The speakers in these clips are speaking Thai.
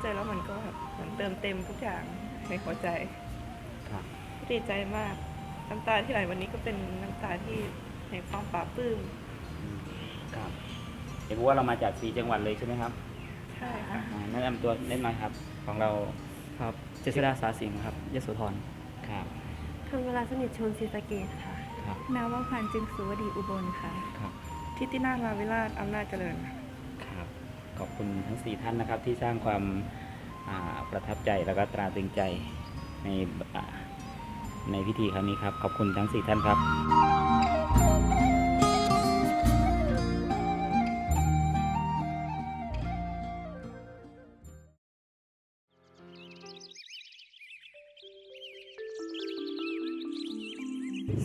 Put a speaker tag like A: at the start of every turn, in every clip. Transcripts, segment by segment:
A: เจ
B: อแล้วมันก็แบบเหมือนเติมเต็มทุกอย่างในหัวใจ
C: ครับ
B: ดีใจมากน้ำตาที่ไหลวันนี้ก็เป็นน้ำตาที่ในความปลาบปลื้ม
C: ครับเห็นว่าเรามาจากสีจังหวัดเลยใช่ไหมครับ
B: ใช่ค่ะ
C: อ่าแนะนำตัวเล่นน้อยครับ ของเรา
A: ครับ เจษดาสาสิงห์ครับยโสธร
C: ครับ
D: ทำเวลาสนิทชนศรีสะเกดค่ะ
C: ครับ
D: นาวาพันธ์จึงสุวดีอุบลค่ะ
C: ครับ
B: ทิตินาถลาวิราชอำนาจเจริญค่ะ
C: ครับ ขอบคุณทั้งสี่ท่านนะครับที่สร้างความาประทับใจแล้วก็ตราตรึงใจในในพิธีครั้งนี้ครับ ขอบคุณทั้งสี่ท่านครับ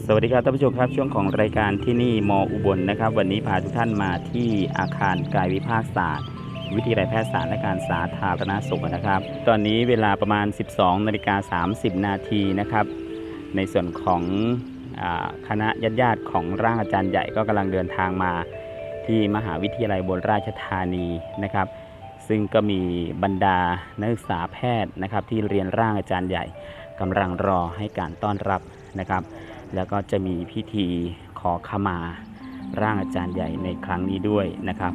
C: สวัสดีครับท่านผู้ชมครับช่วงของรายการที่นี่มอุบลนะครับ วันนี้พาทุกท่านมาที่อาคารกายวิภาคศาสตร์ วิทยาลัยแพทยศาสตร์และการสาธารณสุขนะครับ ตอนนี้เวลาประมาณ 12นาฬิกา30 นาทีนะครับ ในส่วนของอคณะญาติญาติๆของร่างอาจารย์ใหญ่ก็กำลังเดินทางมาที่มหาวิทยาลัยบนราชธานีนะครับ ซึ่งก็มีบรรดานักศึกษาแพทย์นะครับที่เรียนร่างอาจารย์ใหญ่กำลังรอให้การต้อนรับนะครับ แล้วก็จะมีพิธีขอขมาร่างอาจารย์ใหญ่ในครั้งนี้ด้วยนะครับ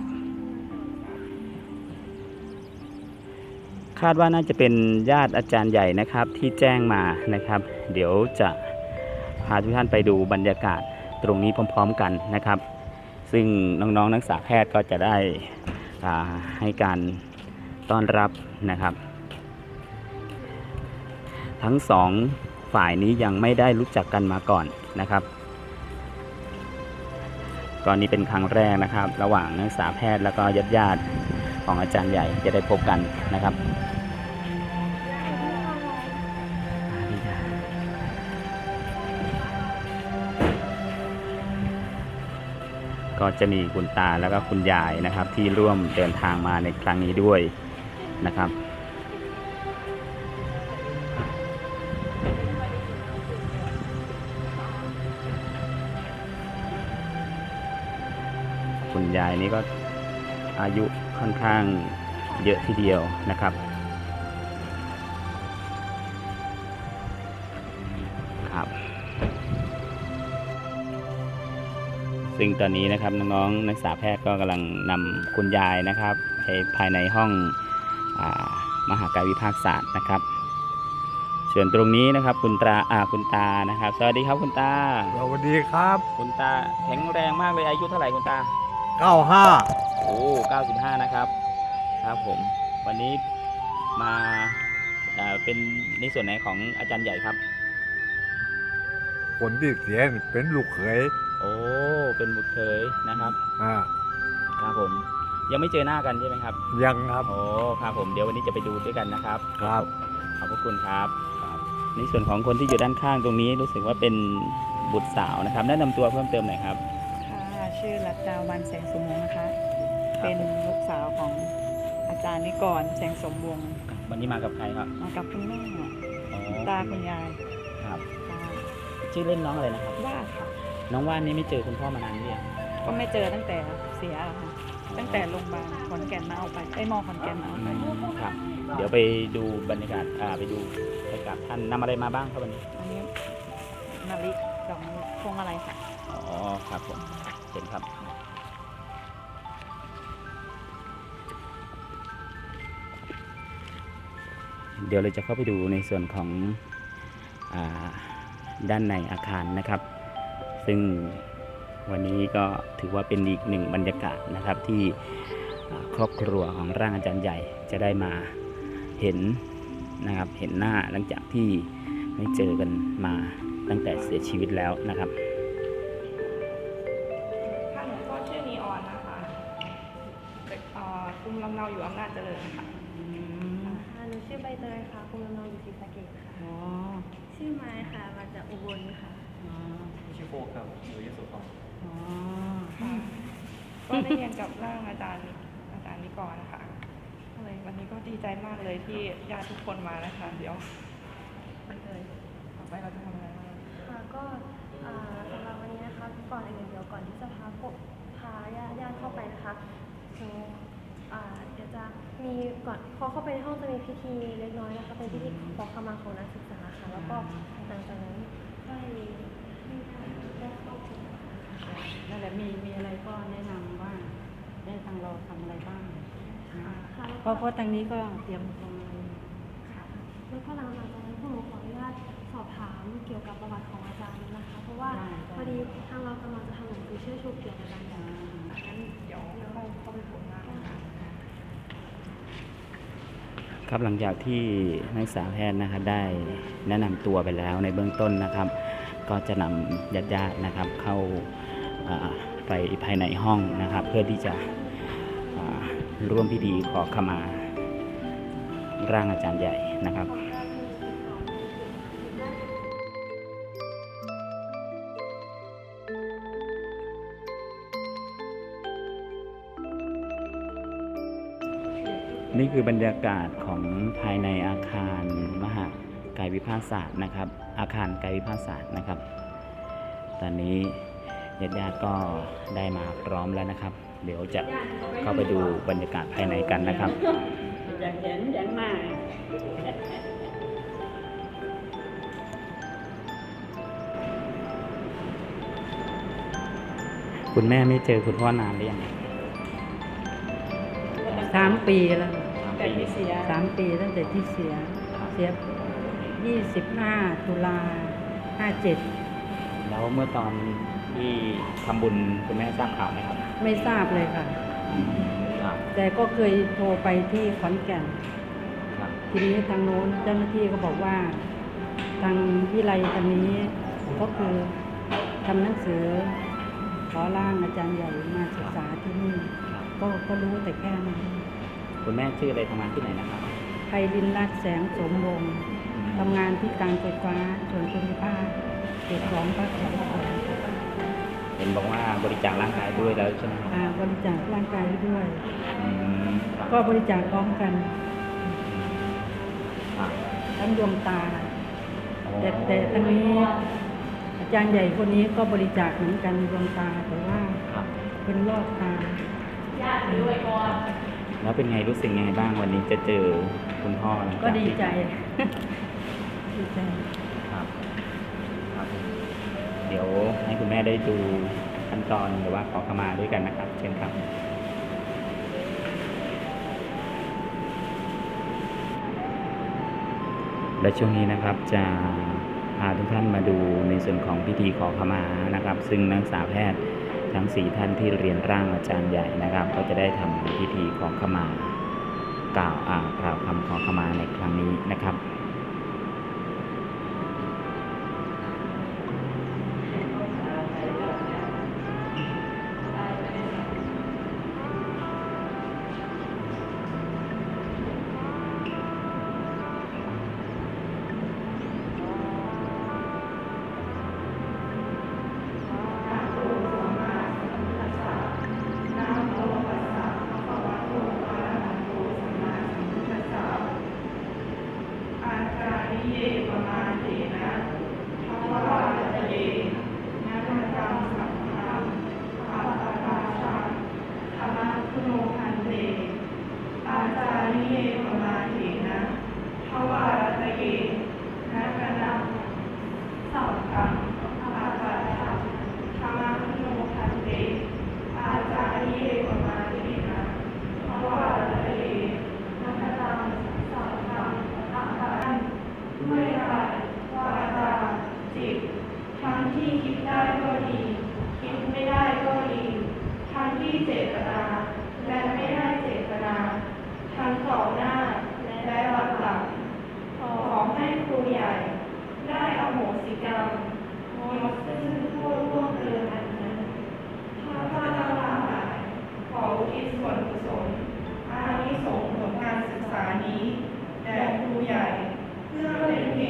C: คาดว่าน่าจะเป็นญาติอาจารย์ใหญ่นะครับที่แจ้งมานะครับ เดี๋ยวจะพาทุกท่านไปดูบรรยากาศตรงนี้พร้อม ๆ กันนะครับ ซึ่งน้องๆนักศึกษาแพทย์ก็จะได้อ่าให้การต้อนรับนะครับ ทั้งสองฝ่ายนี้ยังไม่ได้รู้จักกันมาก่อนนะครับก่อนนี้เป็นครั้งแรกนะครับ ระหว่างนักศึกษาแพทย์แล้วก็ญาติญาติๆของอาจารย์ใหญ่จะได้พบกันนะครับ ก็จะมีคุณตาแล้วก็คุณยายนะครับ ที่ร่วมเดินทางมาในครั้งนี้ด้วยนะครับ คุณยายนี่ก็อายุค่อนข้างเยอะทีเดียวนะครับครับ ซึ่งตอนนี้นะครับน้องๆนักศึกษาแพทย์ก็กำลังนำคุณยายนะครับไปภายในห้องอามหากายวิภาคศาสตร์นะครับส่วนตรงนี้นะครับ คุณตาอาคุณตานะครับ สวัสดีครับคุณตา
E: สวัสดีครับ
C: คุณตาแข็งแรงมากเลยอายุเท่าไหร่คุณตา
E: 95
C: โอ้95 นะครับ ครับผม วันนี้มาเอ่อเป็นในส่วนไหนของอาจารย์ใหญ่ครับ
E: คนที่เสียเป็นลูกเขย
C: โอ้เป็นบุตรเคยนะครับ
E: อ่า
C: ครับผม ยังไม่เจอหน้ากันใช่ไหมครับ
E: ยังครับ
C: โอ้ครับผมเดี๋ยววันนี้จะไปดูด้วยกันนะครับ
E: ครับ
C: ขอบพระคุณครับ
E: ครับ
C: ในส่วนของคนที่อยู่ด้านข้างตรงนี้รู้สึกว่าเป็นบุตรสาวนะครับ แนะนำตัวเพิ่มเติมหน่อยครับ
F: ค่ะ ชื่อรัตดาวันแสงสมวงศ์นะคะ
C: ครับ
F: เป็นลูกสาวของอาจารย์นิกรแสงสมวงศ์
C: วันนี้มากับใครครับ
F: มากับคุณแม่
C: อ๋อ
F: ตาคุณยาย
C: ครับ
F: ค่ะ
C: ชื่อเล่นน้องอะไรนะครับ
F: ว่าค่ะ
C: น้องว่านนี่ไม่เจอคุณพ่อมานานหรือยัง
F: ก็ไม่เจอตั้งแต่เสียแล้วค่ะตั้งแต่โรงพยาบาลขอนแก่นมาเอาไปไอ้ยมอขอนแก่นมาเอาไป
C: ครับ เดี๋ยวไปดูบรรยากาศอ่าไปดูบรรยากาศท่านนำอะไรมาบ้างครับวันนี้
F: อันนี้นาฬิกดอกมะลิพวงอะไรค่ะ
C: อ๋อครับผมเห็นครับ เดี๋ยวเราจะเข้าไปดูในส่วนของอาด้านในอาคารนะครับ ซึ่งวันนี้ก็ถือว่าเป็นอีกหนึ่งบรรยากาศนะครับที่ครอบครัวของร่างอาจารย์ใหญ่จะได้มาเห็นนะครับเห็นหน้าหลังจากที่ไม่เจอกันมาตั้งแต่เสียชีวิตแล้วนะครับ
B: จา
D: ร
A: ย์
F: อา
B: จารย์นิกรนะคะก็เลยวันนี้ก็ดีใจมากเลยที่ญาติทุกคนมานะคะ เดี๋ยวไปเลยต่อไปเราจะทำอะไรบ้าง
D: ค่ะก็อ่าสำหรับวันนี้นะคะก่อนอื่นเดี๋ยวก่อนที่จะพาพวกพาญาติญาติเข้าไปนะคะหนูอ่าเดี๋ยวจะมีก่อนพอเข้าไปในห้องจะมีพิธีเล็กน้อยนะคะเป็นพิธีขอขมาของนักศึกษาค่ะแล้วก็หลังจากนั้นก็ให้ให้ท่านได้เข้าถึง
F: นั่นแหละมีมีอะไรก็แนะนำว่า ได้ทางเราทำอะไรบ้างนะ
D: ค่ะแล้ว
F: เพ
D: ก็
F: ราะเพราะทางนี้ก็เตรียมทำอะไร
D: แล้วก็หลังจากนั้นพวกหนูขออนุญาตสอบถามเกี่ยวกับประวัติของอาจารย์นะคะ เพราะว่าพอดีทางเรากำลังจะทำหนังสือเชื่อชูเกียรติอาจารย์ใหญ่
B: งั้นเดี๋ยวเข้าเข้าไปผลงานนะคะ
C: ครับหลังจากที่นักศึกษาแพทย์นะครับได้แนะนำตัวไปแล้วในเบื้องต้นนะครับ ก็จะนำญาติๆนะครับเข้าอ่า ไปภายในห้องนะครับ เพื่อที่จะร่วมพิธีขอขมา ร่างอาจารย์ใหญ่นะครับนี่คือบรรยากาศของภายในอาคารมหากายวิภาศาสตร์นะครับ อาคารกายวิภาศาสตร์นะครับ ตอนนี้ ญาติญาติๆก็ได้มาพร้อมแล้วนะครับ เดี๋ยวจะเข้าไปดูบรรยากาศภายในกันนะครับ
F: อยากเห็นอย่างมาก
C: คุณแม่ไม่เจอคุณพ่อนานหรือยัง
G: สามปีแล้ว
F: แต่ที่เสีย
G: สามปีตั้งแต่ที่เสีย เสียยี่สิบห้าตุลาห้าเจ็ด
C: แล้วเมื่อตอน ที่ทำบุญคุณแม่ทราบข่าวไหมครับ
G: ไม่ทราบเลยค่ะ
C: ครับ
G: แต่ก็เคยโทรไปที่ขอนแก่น
C: ครับ
G: ทีนี้ทางโน้นเจ้าหน้าที่ก็บอกว่า ทางวิไลอันนี้ก็คือทำหนังสือ ขอร่างอาจารย์ใหญ่มาศึกษาที่นี่
C: ครับ
G: ก็ก็รู้แต่แค่นั้น
C: คุณแม่ชื่ออะไรทำงานที่ไหนนะครับ
G: ไพรินรัตน์แสงสมวงศ์ทำงานที่การไฟฟ้าส่วนภูมิภาคเขตสองภาคสอง
C: เห็นบอกว่าบริจาคร่างกายด้วยแล้วใช่ไหมครับ
G: อ่าบริจาคร่างกายด้วย
C: อืมครับ
G: ก็บริจาคพร้อมกัน
C: ครับ
G: ทั้งดวงตา
C: อ๋อ
G: แต่แต่ทางนี้อาจารย์ใหญ่คนนี้ก็บริจาคเหมือนกันดวงตาแต่ว่า
C: ครับ
G: เป็นรอบตา
C: แล้วเป็นไงรู้สึกยังไงบ้างวันนี้จะเจอคุณพ่อหลังจาก
G: ก็ดี
C: ที่
G: ใจ ดีใจ
C: ครับ ครับ เดี๋ยวให้คุณแม่ได้ดูขั้นตอนหรือว่าขอขมาด้วยกันนะครับ เช่นครับและช่วงนี้นะครับจะพาทุกท่านมาดูในส่วนของพิธีขอขมานะครับ ซึ่งนักศึกษาแพทย์ทั้ง4ท่านที่เรียนร่างอาจารย์ใหญ่นะครับ ก็จะได้ทำพิธีขอขมากล่าวอ่ากล่าวคำขอขมาในครั้งนี้นะครับ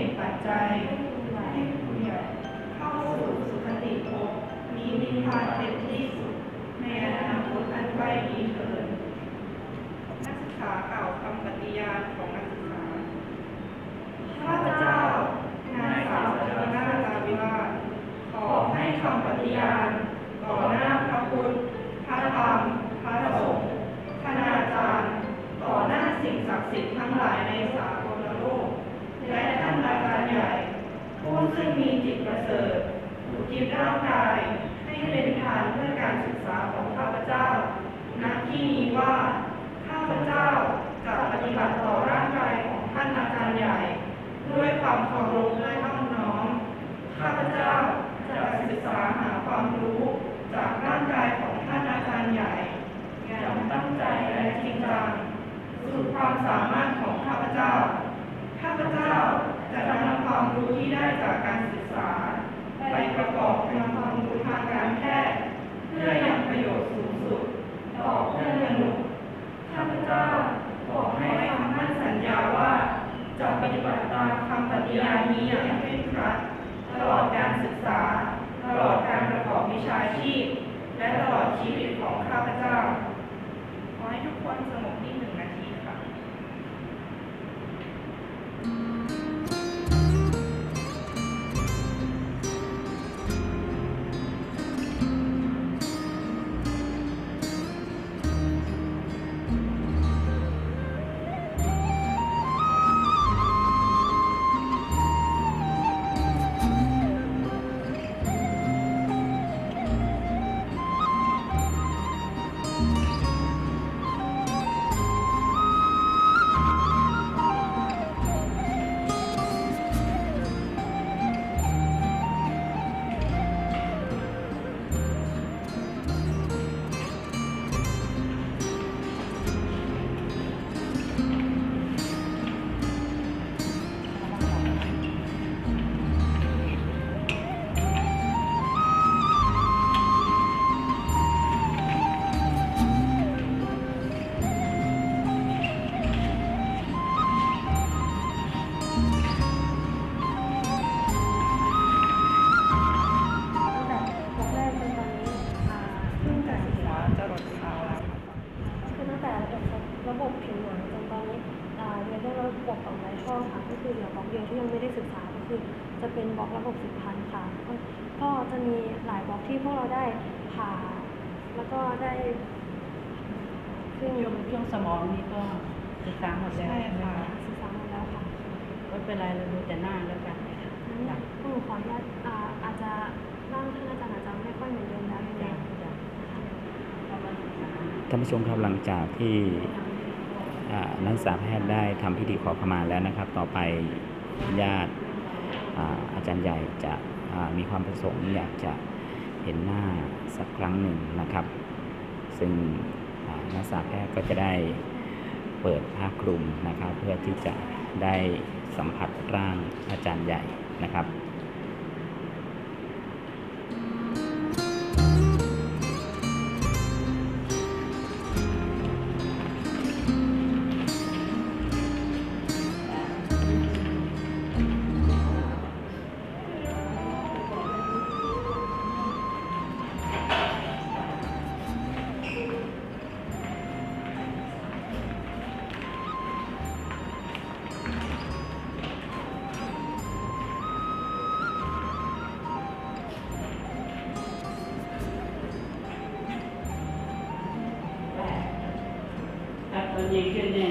B: ตุปัจจัยให้ผู้เข้าสู่สุคติภพมีนิพพานเป็นที่สุดในอนาคตอันใกล้นี้เถิดนักศึกษาเก่าวคำปฏิญาณของนักศึกษาข้าพเจ้านายสาวเจริญนาตาวิวาขอให้คำปฏิญาณ ซึ่งมีจิตประเสริฐอุทิศร่างกายให้เป็นทานเพื่อการศึกษาของข้าพเจ้าณที่นี้ว่าข้าพเจ้าจะปฏิบัติต่อร่างกายของท่านอาจารย์ใหญ่ ด้วยความเคารพและน้อมน้อม ข้าพเจ้าจะศึกษาหาความรู้จากร่างกายข
D: องท่านอาจารย์ใหญ่อย่างตั้งใจและ
B: จ
D: ริง
B: จังสุดความ
D: สามารถ ระบบระบบผิวหนังจนตอนนี้อ่าเรียนได้ระบบของไลช่องค่ะก็คือเหลือบล็อกเดียวที่ยังไม่ได้ศึกษาก็คือจะเป็นบล็อกระบบสืบพันธุ์ค่ะ ก็ก็จะมีหลายบล็อกที่พวกเราได้ผ่าแล้วก็ได้ซึ่ง
G: ช่วงช่วงสมองนี่ก็ศึกษาหมดแล้ว
B: ใช่
G: ใช่ไหม
B: ค่ะ
G: คะ
D: ศึกษาหมดแล้วค่ะ
G: ไม่เป็นไรเราดูแต่หน้าแล้วกัน
D: งั้นหนูขออนุญาตอ่าอาจจะร่างท่านอาจารย์อาจจะไม่ค่อยเหมือนเดิมแล้วยังไง
G: จ้ะ
C: ท่านผู้ชมครับหลังจากที่อ่า นักศึกษาแพทย์ได้ทำพิธีขอขมาแล้วนะครับ ต่อไปญาติอาอาจารย์ใหญ่จะมีความประสงค์อยากจะเห็นหน้าสักครั้งหนึ่งนะครับ ซึ่งนักศึกษาแพทย์ก็จะได้เปิดผ้าคลุมนะครับ เพื่อที่จะได้สัมผัสร่างอาจารย์ใหญ่นะครับ
G: ต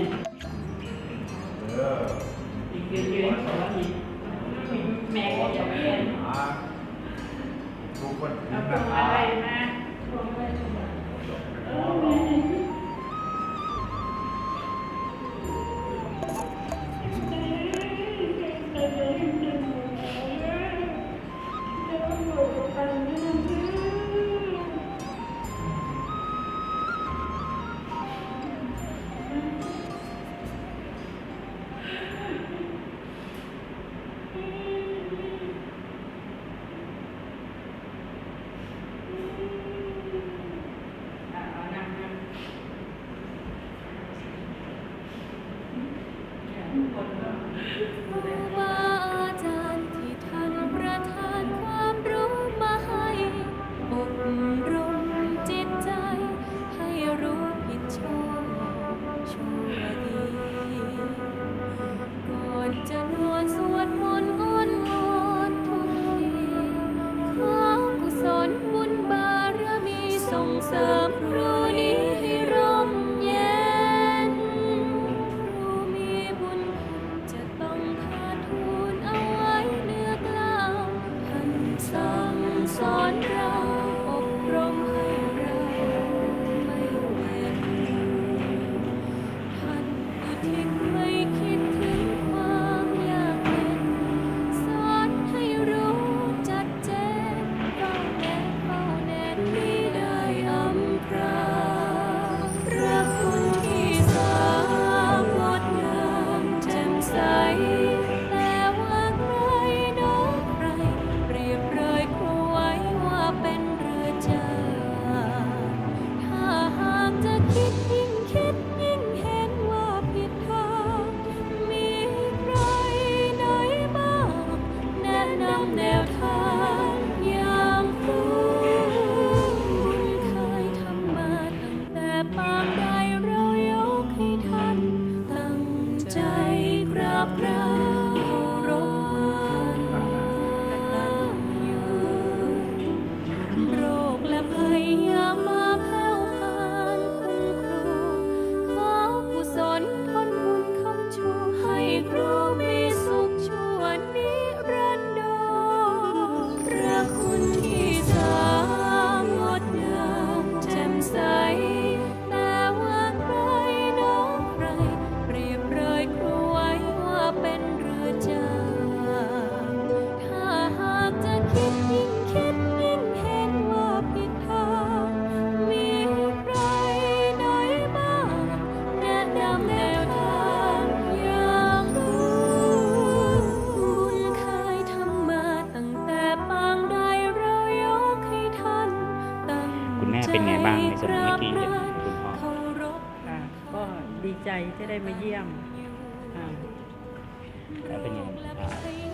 G: เมื่อ
C: กี้เห็นคุณพ่อ
G: ค่ะก็ดีใจที่ได้มาเยี่ยมค่ะ
C: แล้วเป็นยังไงอ่า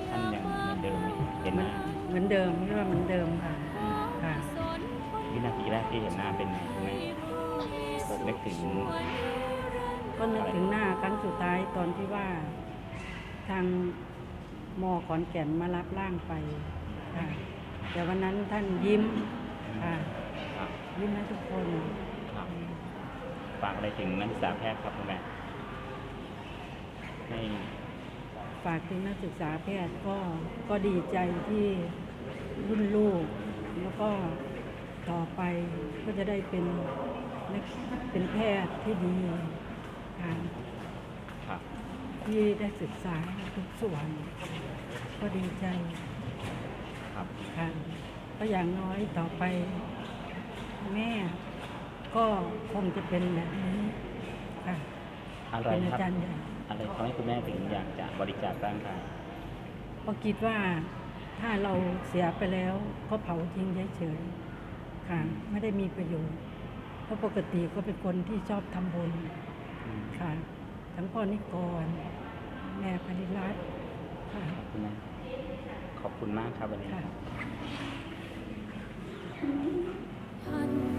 C: ท่านยังเหมือนเดิมไหมเห็นหน้า
G: เหมือนเดิมเรียกว่าเหมือนเดิมค่ะค่ะ
C: วินาทีแรกที่เห็นหน้าเป็นไงคุณแม่ผมนึกถึง
G: ก็นึกถึงหน้าครั้งสุดท้ายตอนที่ว่า ทางมอขอนแก่นมารับร่างไปค่ะแต่วันนั้นท่านยิ้มค่ะ
C: ครับ
G: ยิ้มให้ทุกคน
C: ครับฝากอะไรถึงนักศึกษาแพทย์ครับคุณแม่ให้
G: ฝากถึงนักศึกษาแพทย์ก็ก็ดีใจที่รุ่นลูก แล้วก็ต่อไปก็จะได้เป็นนักเป็นแพทย์ที่ดีค่ะ
C: ครับ
G: ที่ได้ศึกษาทุกส่วน ก็ดีใจ
C: ครับ
G: ค่ะก็อย่างน้อยต่อไป แม่ก็คงจะเป็นแบบนี้ค่ะ
C: อะไร
G: เป็นอา
C: ครับ
G: จารย์ใหญ่
C: อะไรทำให้คุณแม่ถึงอยากจะบริจาคร่างกาย
G: เพราะคิดว่าถ้าเราเสียไปแล้วก็เผาทิ้งเฉยๆค่ะ ไม่ได้มีประโยชน์ เพราะปกติก็เป็นคนที่ชอบทำบุญ
C: อืม
G: ค่ะ ทั้งพ่อนิกร แม่พนิรัตน์ค่ะ
C: คุณแม่ขอบคุณมากครับวันนี้
G: ค่ะ
H: ท่าน อุ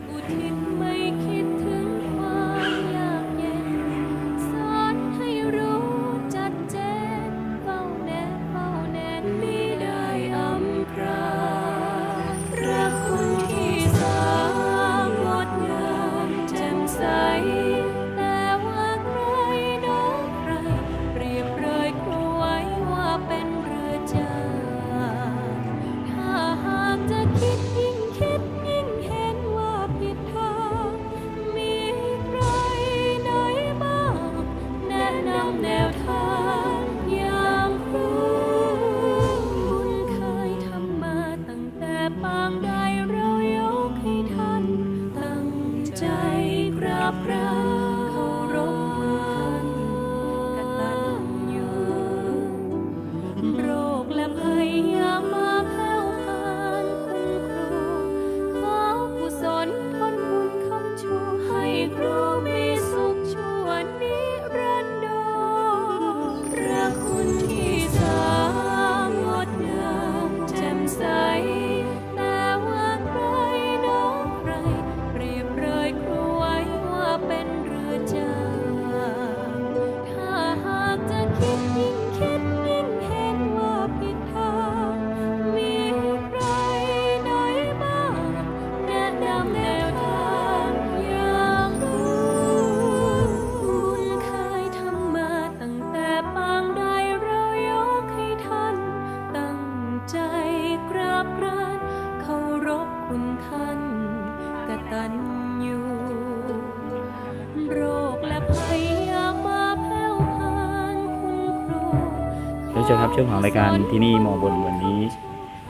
H: ผู้ชมครับ
C: ช่วงของรายการที่นี่มอบนวันนี้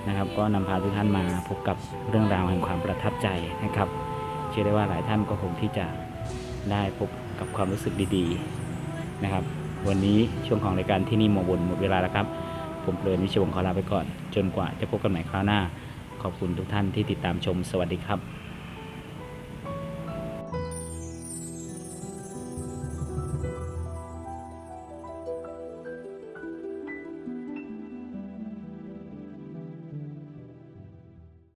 C: นะครับ ก็นำพาทุกท่านมาพบกับเรื่องราวแห่งความประทับใจนะครับ เชื่อได้ว่าหลายท่านก็คงที่จะได้พบกับความรู้สึกดีๆนะครับ วันนี้ช่วงของรายการที่นี่มอบนหมดเวลาแล้วครับ ผมเพลินวิชวงขอลาไปก่อน จนกว่าจะพบกันใหม่คราวหน้า ขอบคุณทุกท่านที่ติดตามชมสวัสดีครับ